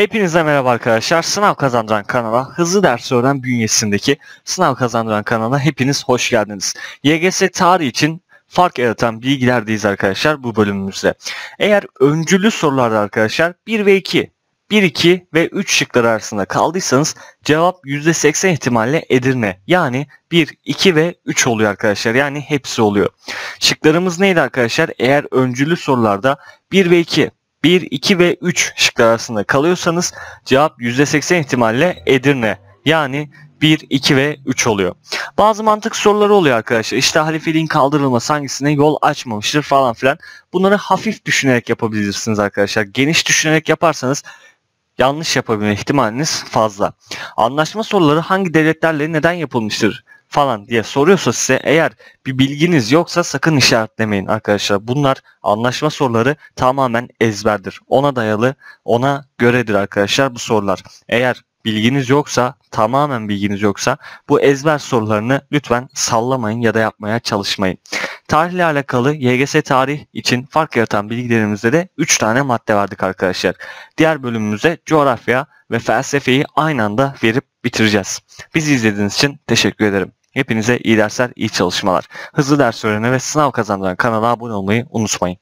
Hepinize merhaba arkadaşlar. Sınav Kazandıran kanala, Hızlı Ders Öğren bünyesindeki Sınav Kazandıran kanalına hepiniz hoş geldiniz. YGS tarih için fark yaratan bilgilerdeyiz arkadaşlar bu bölümümüzde. Eğer öncülü sorularda arkadaşlar 1 ve 2, 1, 2 ve 3 şıklar arasında kaldıysanız cevap %80 ihtimalle Edirne. Yani 1, 2 ve 3 oluyor arkadaşlar. Yani hepsi oluyor. Şıklarımız neydi arkadaşlar? Eğer öncülü sorularda 1 ve 2, 1, 2 ve 3 şıklar arasında kalıyorsanız cevap %80 ihtimalle Edirne. Yani 1, 2 ve 3 oluyor. Bazı mantık soruları oluyor arkadaşlar. İşte halifeliğin kaldırılması hangisine yol açmamıştır falan filan. Bunları hafif düşünerek yapabilirsiniz arkadaşlar. Geniş düşünerek yaparsanız yanlış yapabilme ihtimaliniz fazla. Anlaşma soruları hangi devletlerle neden yapılmıştır falan diye soruyorsa size eğer bir bilginiz yoksa sakın işaretlemeyin arkadaşlar. Bunlar anlaşma soruları tamamen ezberdir. Ona dayalı, ona göredir arkadaşlar bu sorular. Eğer bilginiz yoksa, tamamen bilginiz yoksa bu ezber sorularını lütfen sallamayın ya da yapmaya çalışmayın. Tarihle alakalı YGS tarih için fark yaratan bilgilerimizde de 3 tane madde verdik arkadaşlar. Diğer bölümümüzde coğrafya ve felsefeyi aynı anda verip bitireceğiz. Bizi izlediğiniz için teşekkür ederim. Hepinize iyi dersler, iyi çalışmalar. Hızlı ders öğrene ve sınav kazandıran kanala abone olmayı unutmayın.